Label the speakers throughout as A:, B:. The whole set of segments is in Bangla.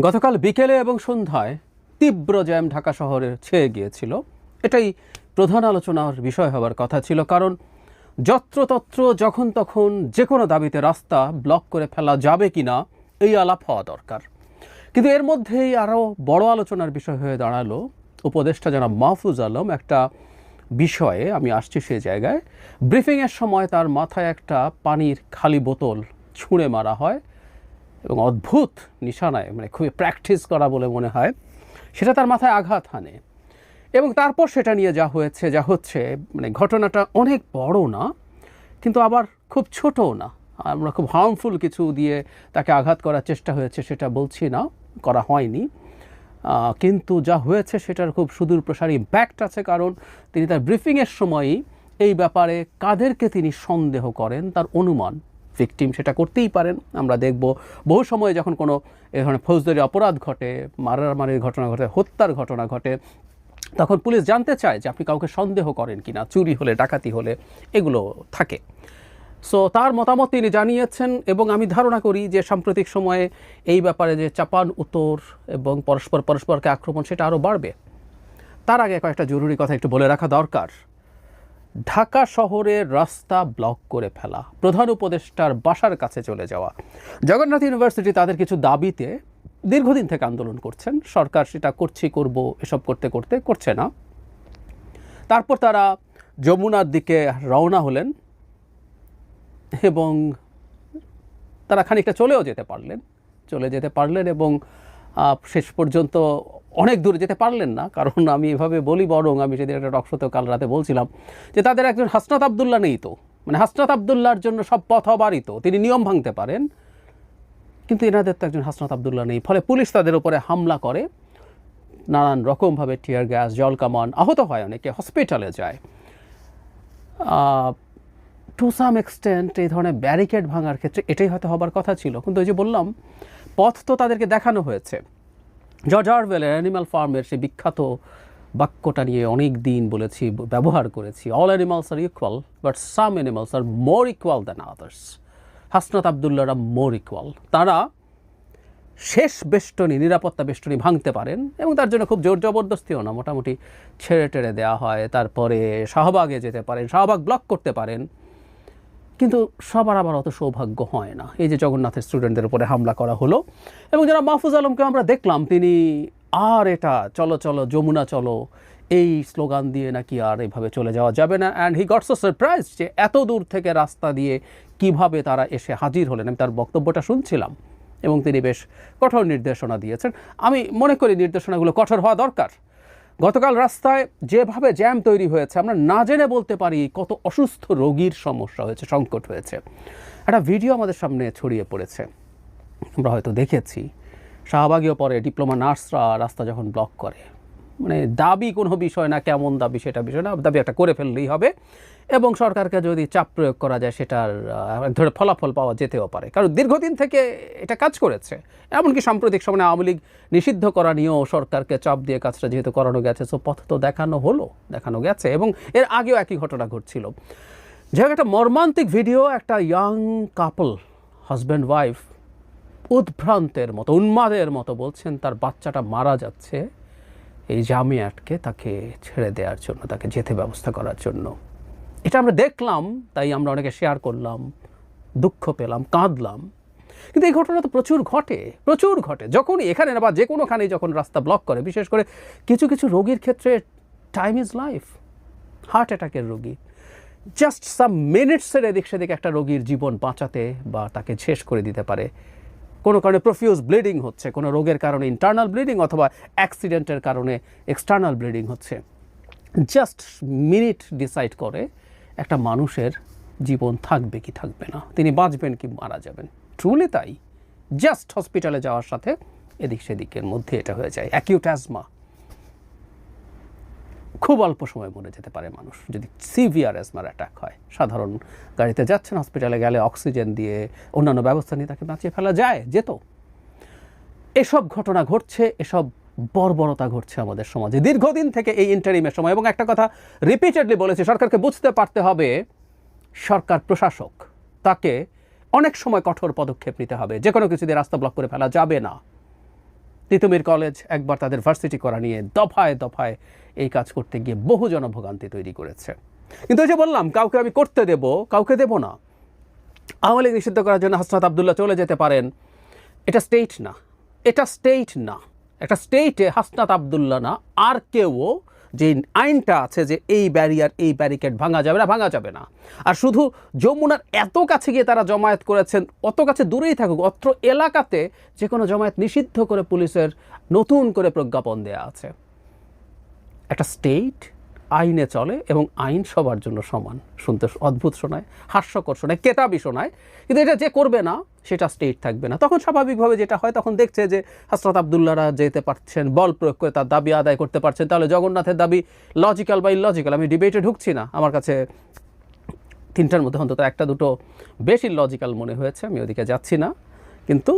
A: গতকাল বিকেলে এবং সন্ধ্যায় তীব্র জ্যাম ঢাকা শহরে ছেয়ে গিয়েছিল। এটাই প্রধান আলোচনার বিষয় হওয়ার কথা ছিল, কারণ যত্রতত্র যখন তখন যে কোনো দাবিতে রাস্তা ব্লক করে ফেলা যাবে কি না এই আলাপ হওয়া দরকার। কিন্তু এর মধ্যেই আরও বড় আলোচনার বিষয় হয়ে দাঁড়াল। উপদেষ্টা জনাব মাহফুজ আলম একটা বিষয়ে, আমি আসছি সে জায়গায়, ব্রিফিংয়ের সময় তার মাথায় একটা পানির খালি বোতল ছুঁড়ে মারা হয়। এবং অদ্ভুত নিশানায় মানে খুবই প্র্যাকটিস করা বলে মনে হয়, সেটা তার মাথায় আঘাত হানে। এবং তারপর সেটা নিয়ে যা হয়েছে, যা হচ্ছে মানে ঘটনাটা অনেক বড় না, কিন্তু আবার খুব ছোটও না। আমরা খুব হার্মফুল কিছু দিয়ে তাকে আঘাত করার চেষ্টা হয়েছে সেটা বলছি না, করা হয়নি। কিন্তু যা হয়েছে সেটার খুব সুদূর প্রসারী ইম্প্যাক্ট আছে, কারণ তিনি তার ব্রিফিংয়ের সময়ই এই ব্যাপারে কাদেরকে তিনি সন্দেহ করেন, তার অনুমান। ভিকটিম সেটা করতেই পারেন। আমরা দেখব বহু সময় যখন কোনো এ ধরনের ফৌজদারি অপরাধ ঘটে, মারামারির ঘটনা ঘটে, হত্যার ঘটনা ঘটে, তখন পুলিশ জানতে চায় যে আপনি কাউকে সন্দেহ করেন কি না চুরি হলে, ডাকাতি হলে, এগুলো থাকে। সো তার মতামত তিনি জানিয়েছেন এবং আমি ধারণা করি যে সাম্প্রতিক সময়ে এই ব্যাপারে যে চাপান উত্তর এবং পরস্পর পরস্পরকে আক্রমণ সেটা আরও বাড়বে। তার আগে কয়েকটা জরুরি কথা একটু বলে রাখা দরকার। ঢাকা শহরের রাস্তা ব্লক করে ফেলা। প্রধান উপদেষ্টার বাসার কাছে চলে যাওয়া। জগন্নাথ ইউনিভার্সিটি তাদের কিছু দাবিতে দীর্ঘদিন থেকে আন্দোলন করছেন। সরকার সেটা করছি, করব, এসব করতে করতে করছে না। তারপর তারা যমুনার দিকে রওনা হলেন এবং তারা খানিকটা চলেও যেতে পারলেন। চলে যেতে পারলেন এবং শেষ পর্যন্ত অনেক দূর যেতে পারলেন না, কারণ আমি এভাবে বলি বরং আমি সেদিন একটা টকশোতে কাল রাতে বলছিলাম যে তাদের একজন হাসনাত আবদুল্লাহ নেই তো। মানে হাসনাত আবদুল্লাহর জন্য সব পথ অবারিত তিনি নিয়ম ভাঙতে পারেন, কিন্তু এনাদের তো একজন হাসনাত আবদুল্লাহ নেই। ফলে পুলিশ তাদের উপরে হামলা করে, নানান রকমভাবে টিয়ার গ্যাস জল কামান আহত হয় অনেকে হসপিটালে যায়। টু সাম এক্সটেন্ট এই ধরনের ব্যারিকেড ভাঙার ক্ষেত্রে এটাই হয়তো হবার কথা ছিল, কিন্তু ওই যে বললাম, পথ তো তাদেরকে দেখানো হয়েছে। জর্জ অরওয়েলের অ্যানিমাল ফার্মের সেই বিখ্যাত বাক্যটা নিয়ে অনেক দিন বলেছি, ব্যবহার করেছি। All animals are equal but some animals are more equal than others Hasnat আবদুল্লাহরা more equal তারা শেষ বেষ্টনী, নিরাপত্তা বেষ্টনী ভাঙতে পারেন এবং তার জন্য খুব জোর জবরদস্তিও না, মোটামুটি ছেড়ে টেড়ে দেওয়া হয়, তারপরে শাহবাগে যেতে পারেন, শাহবাগ ব্লক করতে পারেন। কিন্তু সবার আবার অত সৌভাগ্য হয় না। এই যে জগন্নাথের স্টুডেন্টদের উপরে হামলা করা হলো এবং যারা মাহফুজ আলমকে আমরা দেখলাম, তিনি আর এটা, চলো চলো, যমুনা, চলো। এই স্লোগান দিয়ে নাকি আর এভাবে চলে যাওয়া যাবে না। অ্যান্ড হি গটস সারপ্রাইজ যে এত দূর থেকে রাস্তা দিয়ে কীভাবে তারা এসে হাজির হলেন। আমি তার বক্তব্যটা শুনছিলাম এবং তিনি বেশ কঠোর নির্দেশনা দিয়েছেন। আমি মনে করি নির্দেশনাগুলো কঠোর হওয়া দরকার। গতকাল রাস্তায় যেভাবে জ্যাম তৈরি হয়েছে, আমরা না জেনে বলতে পারি কত অসুস্থ রোগীর সমস্যা হয়েছে, সংকট হয়েছে। একটা ভিডিও আমাদের সামনে ছড়িয়ে পড়েছে। আমরা হয়তো দেখেছি। শাহবাগীয় পরে ডিপ্লোমা নার্সরা রাস্তা যখন ব্লক করে মানে দাবি কোনো বিষয় না, কেমন দাবি সেটা বিষয় না, দাবি একটা করে ফেললেই হবে। এবং সরকারকে যদি চাপ প্রয়োগ করা যায়, সেটার এক ধরনের ফলাফল পাওয়া যেতেও পারে। কারণ দীর্ঘদিন থেকে এটা কাজ করেছে। এমনকি সাম্প্রতিক সময়ে আওয়ামী লীগ নিষিদ্ধ করা নিয়েও সরকারকে চাপ দিয়ে কাজটা যেহেতু করানো গেছে সো পথ তো দেখানো হলো, দেখানো গেছে, এবং এর আগেও একই ঘটনা ঘটছিল। যাই একটা মর্মান্তিক ভিডিও একটা ইয়াং কাপল হাজব্যান্ড ওয়াইফ উদ্ভ্রান্তের মতো, উন্মাদের মতো বলছেন, তার বাচ্চাটা মারা যাচ্ছে। এই জামে আটকে তাকে ছেড়ে দেওয়ার জন্য, তাকে যেতে ব্যবস্থা করার জন্য। এটা আমরা দেখলাম, তাই আমরা অনেকে শেয়ার করলাম, দুঃখ পেলাম, কাঁদলাম। কিন্তু এই ঘটনা তো প্রচুর ঘটে প্রচুর ঘটে। যখনই এখানে বা যে কোনোখানেই যখন রাস্তা ব্লক করে, বিশেষ করে কিছু কিছু রোগীর ক্ষেত্রে টাইম ইজ লাইফ হার্ট অ্যাটাকের রোগী। জাস্ট সাম মিনিটসের এদিক সেদিক একটা রোগীর জীবন বাঁচাতে বা তাকে শেষ করে দিতে পারে। কোনো কারণে প্রফিউজ ব্লিডিং হচ্ছে, কোনো রোগের কারণে ইন্টারনাল ব্লিডিং অথবা অ্যাক্সিডেন্টের কারণে এক্সটার্নাল ব্লিডিং হচ্ছে। জাস্ট মিনিট ডিসাইড করে একটা মানুষের জীবন থাকবে কি থাকবে না, তিনি বাঁচবেন কি মারা যাবেন। ট্রুলি তাই জাস্ট হসপিটালে যাওয়ার সাথে এদিক সেদিকের মধ্যে এটা হয়ে যায়। অ্যাকিউট অ্যাজমা খুব অল্প সময় মরে যেতে পারে মানুষ। যদি সিভিয়ার অ্যাজমার অ্যাটাক হয়, সাধারণ গাড়িতে যাচ্ছেন হসপিটালে গেলে অক্সিজেন দিয়ে অন্যান্য ব্যবস্থা নিয়ে তাকে বাঁচিয়ে ফেলা যায় যেত এসব ঘটনা ঘটছে, এসব বর্বরতা ঘটছে আমাদের সমাজে। দীর্ঘদিন থেকে এই ইন্টারিমের সময়, এবং একটা কথা রিপিটেডলি বলেছি, সরকারকে বুঝতে পারতে হবে, সরকার প্রশাসক, তাকে অনেক সময় কঠোর পদক্ষেপ নিতে হবে। যে কোনো কিছু দিয়ে রাস্তা ব্লক করে ফেলা যাবে না। তিতুমির কলেজ একবার তাদের ভার্সিটি করা নিয়ে দফায় দফায় এই কাজ করতে গিয়ে বহু জনভোগান্তি তৈরি করেছে। কিন্তু যে বললাম, কাউকে আমি করতে দেব, কাউকে দেব না। আওয়ামী লীগ নিষিদ্ধ করার জন্য হাসনাত আবদুল্লাহ চলে যেতে পারেন। এটা স্টেট না। এটা স্টেট না। একটা স্টেটে হাসনাত আবদুল্লাহ না, আর কেউ যে আইনটা আছে যে এই ব্যারিয়ার, এই ব্যারিকেড ভাঙা যাবে না, ভাঙা যাবে না। আর শুধু যমুনার এত কাছে গিয়ে তারা জমায়েত করেছেন, অত কাছে দূরেই থাকুক, অত্র এলাকাতে যে কোনো জমায়েত নিষিদ্ধ করে পুলিশের নতুন করে প্রজ্ঞাপন দেয়া আছে। একটা স্টেট আইনে চলে এবং আইন সবার জন্য সমান। শুনতে অদ্ভুত শোনায়, হাস্যকর শোনায়, কেতাবি শোনায়। কিন্তু এটা যে করবে না, সেটা স্টেট থাকবে না। তখন স্বাভাবিকভাবে যেটা হয়, তখন দেখছে যে হাসরত আবদুল্লাহরা যেতে পারছেন, বল প্রয়োগ করে তার দাবি আদায় করতে পারছেন। তাহলে জগন্নাথের দাবি লজিক্যাল বা ইলজিক্যাল আমি ডিবেটে ঢুকছি না। আমার কাছে তিনটার মধ্যে অন্তত একটা দুটো বেশি লজিক্যাল মনে হয়েছে, আমি ওদিকে যাচ্ছি না। কিন্তু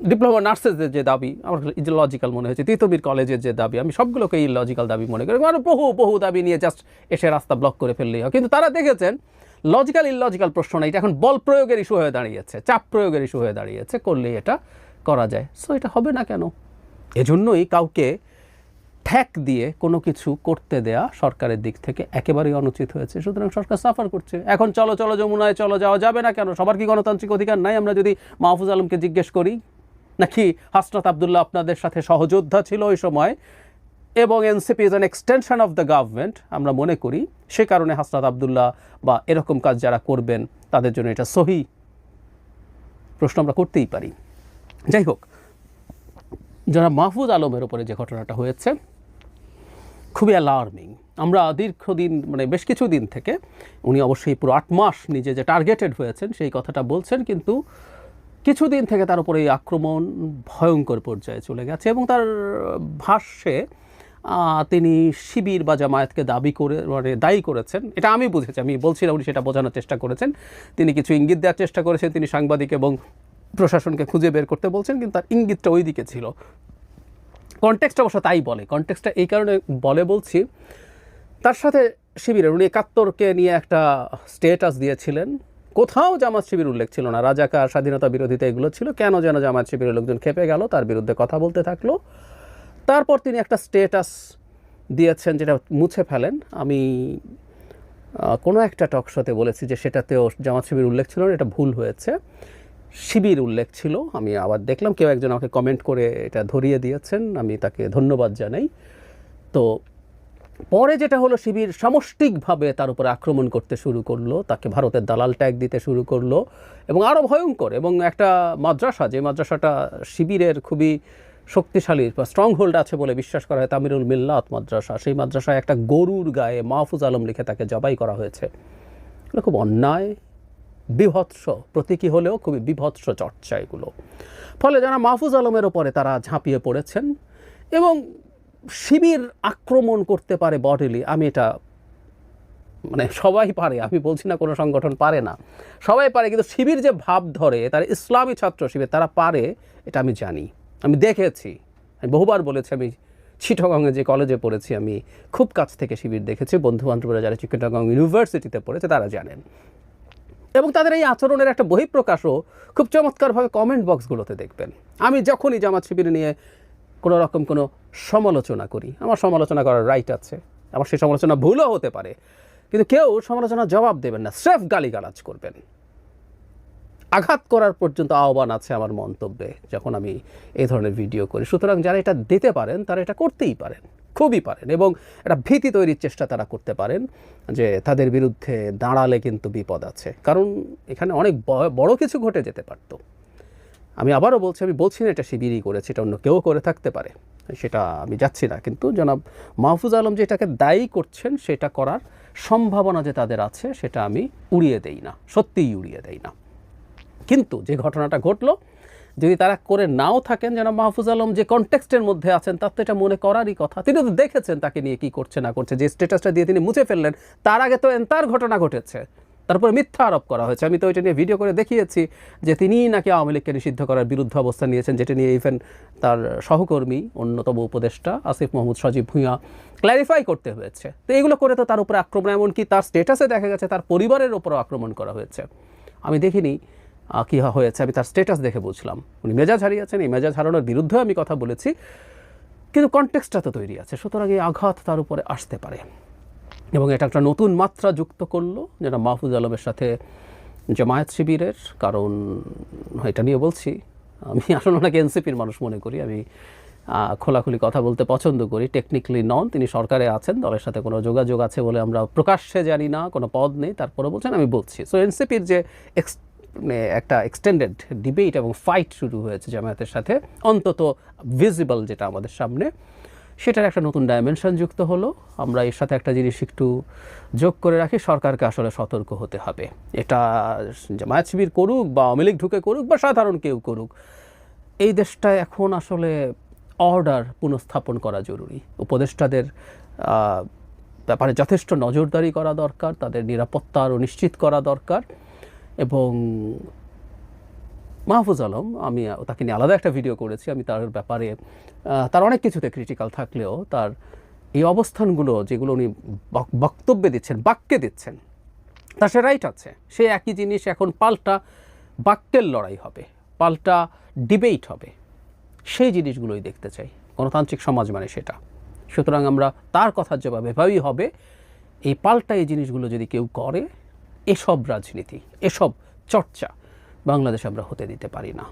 A: ডিপ্লোমা নার্সেসদের যে দাবি, আমার লজিক্যাল মনে হয়েছে তিতবির কলেজের যে দাবি, আমি সবগুলোকে লজিক্যাল দাবি মনে করি। আরও বহু বহু দাবি নিয়ে জাস্ট এসে রাস্তা ব্লক করে ফেললেই হয়। কিন্তু তারা দেখেছেন লজিক্যাল ইললজিক্যাল প্রশ্ন না, এটা এখন বল প্রয়োগের ইস্যু হয়ে দাঁড়িয়েছে, চাপ প্রয়োগের ইস্যু হয়ে দাঁড়িয়েছে, করলেই এটা করা যায়। সো এটা হবে না কেন? এজন্যই কাউকে ঠ্যাক দিয়ে কোনো কিছু করতে দেয়া সরকারের দিক থেকে একেবারেই অনুচিত হয়েছে। সুতরাং সরকার সাফার করছে। এখন চলো চলো, যমুনায় চলো, যাওয়া যাবে না কেন? সবার কি গণতান্ত্রিক অধিকার নাই? আমরা যদি মাহফুজ আলমকে জিজ্ঞেস করি নাকি হাসনাত আবদুল্লাহ আপনাদের সাথে সহযোদ্ধা ছিল ওই সময়? এবং NCP is an extension of the government আমরা মনে করি সে কারণে হাসনাত আবদুল্লাহ বা এরকম কাজ যারা করবেন, তাদের জন্য এটা সহি প্রশ্ন আমরা করতেই পারি। যাই হোক যারা মাহফুজ আলমের ওপরে যে ঘটনাটা হয়েছে, খুবই অ্যালার্মিং আমরা দীর্ঘদিন মানে বেশ কিছু দিন থেকে, উনি অবশ্যই পুরো আট মাস নিজে যে টার্গেটেড হয়েছেন, সেই কথাটা বলছেন, কিন্তু কিছুদিন থেকে তার উপরে এই আক্রমণ ভয়ঙ্কর পর্যায়ে চলে গেছে এবং তার ভাষ্যে তিনি শিবির বা জামায়াতকে দাবি করে মানে দায়ী করেছেন। এটা আমি বুঝেছি, আমি বলছি না উনি সেটা বোঝানোর চেষ্টা করেছেন। তিনি কিছু ইঙ্গিত দেওয়ার চেষ্টা করেছেন, তিনি সাংবাদিক এবং প্রশাসনকে খুঁজে বের করতে বলছেন, কিন্তু তার ইঙ্গিতটা ওই দিকে ছিল। কনটেক্সট অবশ্য তাই বলে। কনটেক্সটটা এই কারণে বলে বলছি, তার সাথে শিবিরের উনি একাত্তরকে নিয়ে একটা স্টেটাস দিয়েছিলেন। কোথাও জামাত শিবির উল্লেখ ছিল না। রাজাকার স্বাধীনতা বিরোধিতা এগুলো ছিল। কেন যেন জামাত শিবিরের লোকজন খেপে গেল, তার বিরুদ্ধে কথা বলতে থাকল। তারপর তিনি একটা স্টেটাস দিয়েছেন যেটা মুছে ফেলেন। আমি কোনো একটা টক শোতে বলেছি যে সেটাতেও জামাত শিবির উল্লেখ ছিল না, এটা ভুল হয়েছে। শিবির উল্লেখ ছিল, আমি আবার দেখলাম, কেউ একজন আমাকে কমেন্ট করে এটা ধরিয়ে দিয়েছেন, আমি তাকে ধন্যবাদ জানাই। তো পরে যেটা হলো শিবির সামষ্টিকভাবে তার উপরে আক্রমণ করতে শুরু করল, তাকে ভারতের দালাল ট্যাগ দিতে শুরু করল এবং আরও ভয়ঙ্কর এবং একটা মাদ্রাসা, যে মাদ্রাসাটা শিবিরের খুবই শক্তিশালী বা স্ট্রং হোল্ড আছে বলে বিশ্বাস করা হয়, তামিরুল মিল্লাত মাদ্রাসা। সেই মাদ্রাসায় একটা গরুর গায়ে মাহফুজ আলম লিখে তাকে জবাই করা হয়েছে। খুব অন্যায়, বিভৎস, প্রতীকী হলেও খুবই বিভৎস চর্চা এগুলো। ফলে যারা মাহফুজ আলমের ওপরে তারা ঝাঁপিয়ে পড়েছেন এবং শিবির আক্রমণ করতে পারে বডিলি আমি এটা মানে সবাই পারে, আমি বলছি না কোনো সংগঠন পারে না। সবাই পারে, কিন্তু শিবির যে ভাব ধরে, তারা ইসলামী ছাত্র শিবির তারা পারে, এটা আমি জানি। আমি দেখেছি। আমি বহুবার বলেছি, আমি চিটগংয়ে যে কলেজে পড়েছি, আমি খুব কাছ থেকে শিবির দেখেছি বন্ধু বান্ধবরা যারা চিটগং ইউনিভার্সিটিতে পড়েছে, তারা জানেন। এবং তাদের এই আচরণের একটা বহিঃপ্রকাশও খুব চমৎকারভাবে কমেন্ট বক্সগুলোতে দেখবেন। আমি যখনই জামাত শিবির নিয়ে কোনো রকম কোনো সমালোচনা করি। আমার সমালোচনা করার রাইট আছে। আমার সেই সমালোচনা ভুলও হতে পারে। কিন্তু কেউ সমালোচনা জবাব দেবেন না। স্রেফ গালিগালাজ করবেন। আঘাত করার পর্যন্ত আহ্বান আছে আমার মন্তব্যে, যখন আমি এই ধরনের ভিডিও করি। সুতরাং যারা এটা দিতে পারেন, তারা এটা করতেই পারেন। খুবই পারেন এবং একটা ভীতি তৈরির চেষ্টা তারা করতে পারেন যে তাদের বিরুদ্ধে দাঁড়ালে কিন্তু বিপদ আছে। কারণ এখানে অনেক বড় কিছু ঘটে যেতে পারতো। আমি আবারও বলছি, আমি বলছি না এটা শিবিরই করেছে, এটা অন্য কেউ করে থাকতে পারে। সেটা আমি যাচ্ছি না। কিন্তু জনাব মাহফুজ আলম যেটাকে দায়ী করছেন, সেটা করার সম্ভাবনা যে তাদের আছে, সেটা আমি উড়িয়ে দেই না। সত্যিই উড়িয়ে দেই না। কিন্তু যে ঘটনাটা ঘটলো, যদি তারা করে নাও থাকেন যেন মাহফুজ আলম যে কনটেক্সটের মধ্যে আছেন, তার তো এটা মনে করারই কথা। তিনি তো দেখেছেন তাকে নিয়ে কি করছে, না করছে। যে স্ট্যাটাসটা দিয়ে তিনি মুছে ফেললেন, তার আগে তো তার ঘটনা ঘটেছে। তারপরে মিথ্যা আরোপ করা হয়েছে। আমি তো ওইটা নিয়ে ভিডিও করে দেখিয়েছি যে তিনিই নাকি আওয়ামী লীগকে নিষিদ্ধ করার বিরুদ্ধে অবস্থান নিয়েছেন, যেটা নিয়ে ইভেন তার সহকর্মী, অন্যতম উপদেষ্টা আসিফ মোহাম্মদ সজীব ভূঁইয়া ক্ল্যারিফাই করতে হয়েছে। তো এগুলো করে তো তার উপরে আক্রমণ, এমনকি তার স্টেটাসে দেখা গেছে তার পরিবারের উপরও আক্রমণ করা হয়েছে। আমি দেখিনি কি হয়েছে, আমি তার স্টেটাস দেখে বুঝলাম। উনি মেজাজ হারিয়েছেন, এই মেজাজ হারানোর বিরুদ্ধেও আমি কথা বলেছি। কিন্তু কনটেক্সটটা তো তৈরি আছে, সুতরাং এই আঘাত তার উপরে আসতে পারে। এবং এটা একটা নতুন মাত্রা যুক্ত করল যেটা মাহফুজ আলমের সাথে জামায়াত শিবিরের, কারণ এটা নিয়ে বলছি, আমি আসলে ওনাকে এনসিপির মানুষ মনে করি, আমি খোলাখুলি কথা বলতে পছন্দ করি টেকনিক্যালি নন তিনি সরকারে আছেন, দলের সাথে কোনো যোগাযোগ আছে বলে আমরা প্রকাশ্যে জানি না, কোনো পদ নেই তারপরে বলছেন, আমি বলছি। সো এনসিপির যে এক্স মানে একটা এক্সটেন্ডেড ডিবেট এবং ফাইট শুরু হয়েছে জামায়াতের সাথে, অন্তত ভিজিবল যেটা আমাদের সামনে সেটার একটা নতুন ডাইমেনশন যুক্ত হলো। আমরা এর সাথে একটা জিনিস একটু যোগ করে রাখি, সরকারকে আসলে সতর্ক হতে হবে। এটা জামায়াত শিবির করুক বা আওয়ামী লীগ ঢুকে করুক বা সাধারণ কেউ করুক, এই দেশটায় এখন আসলে অর্ডার পুনঃস্থাপন করা জরুরি। উপদেষ্টাদের ব্যাপারে যথেষ্ট নজরদারি করা দরকার, তাদের নিরাপত্তা আরও নিশ্চিত করা দরকার এবং মাহফুজ আলম, আমি, তাকে নিয়ে আলাদা একটা ভিডিও করেছি। আমি তার ব্যাপারে তার অনেক কিছুতে ক্রিটিক্যাল থাকলেও তার এই অবস্থানগুলো যেগুলো উনি বক্তব্যে দিচ্ছেন, বাক্যে দিচ্ছেন তা সে রাইট আছে। সে একই জিনিস এখন পাল্টা বাক্যের লড়াই হবে, পাল্টা ডিবেট হবে। সেই জিনিসগুলোই দেখতে চাই। গণতান্ত্রিক সমাজ মানে সেটা। সুতরাং আমরা তার কথার জবাব এভাবেই হবে, এই পাল্টা এই জিনিসগুলো যদি কেউ করে, এসব রাজনীতি, এসব চর্চা বাংলাদেশে আমরা হতে দিতে পারি না।